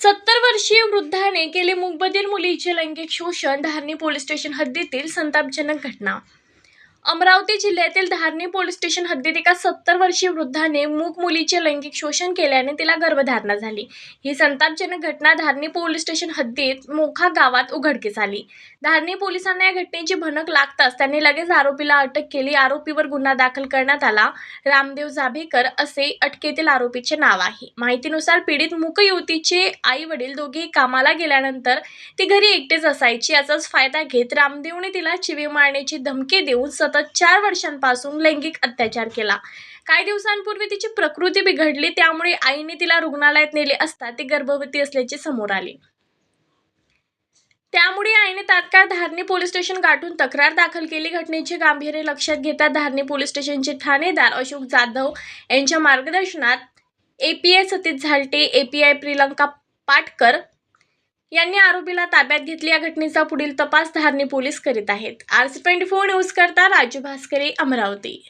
सत्तर वर्षीय वृद्धाने केले मूकबधीर मुलीचे लैंगिक शोषण धारणी पोलीस स्टेशन हद्दीतील संतापजनक घटना अमरावती जिल्ह्यातील धारणी पोलीस स्टेशन हद्दीत एका सत्तर वर्षीय वृद्धाने मूक मुलीचे लैंगिक शोषण केल्याने तिला गर्भधारणा झाली. ही संतापजनक घटना धारणी पोलीस स्टेशन हद्दीत मोखा गावात उघडकीस आली. धारणी पोलिसांना या घटनेची भनक लागताच त्यांनी लगेच आरोपीला अटक केली. आरोपीवर गुन्हा दाखल करण्यात आला. रामदेव जाभेकर असे अटकेतील आरोपीचे नाव आहे. माहितीनुसार पीडित मूक युवतीचे आई वडील दोघेही कामाला गेल्यानंतर ती घरी एकटेच असायची. याचाच फायदा घेत रामदेवने तिला चिवे मारण्याची धमकी देऊन सतत चार वर्षांपासून लैंगिक अत्याचार केला. काही दिवसांपूर्वी तिची प्रकृती बिघडली त्यामुळे आईने तिला रुग्णालयात नेले असता ती गर्भवती असल्याचे समोर आले. त्यामुळे आईने तात्काळ धारणी पोलीस स्टेशन गाठून तक्रार दाखल केली. घटनेचे गांभीर्य लक्षात घेता धारणी पोलीस स्टेशनचे ठाणेदार अशोक जाधव यांच्या मार्गदर्शनात एपीआय सतीश झालटे एपीआय प्रियंका पाटकर यांनी आरोपीला ताब्यात घेतली. या घटनेचा पुढील तपास धारणी पोलीस करीत आहेत. R C twenty four news करता राजू भास्करे अमरावती.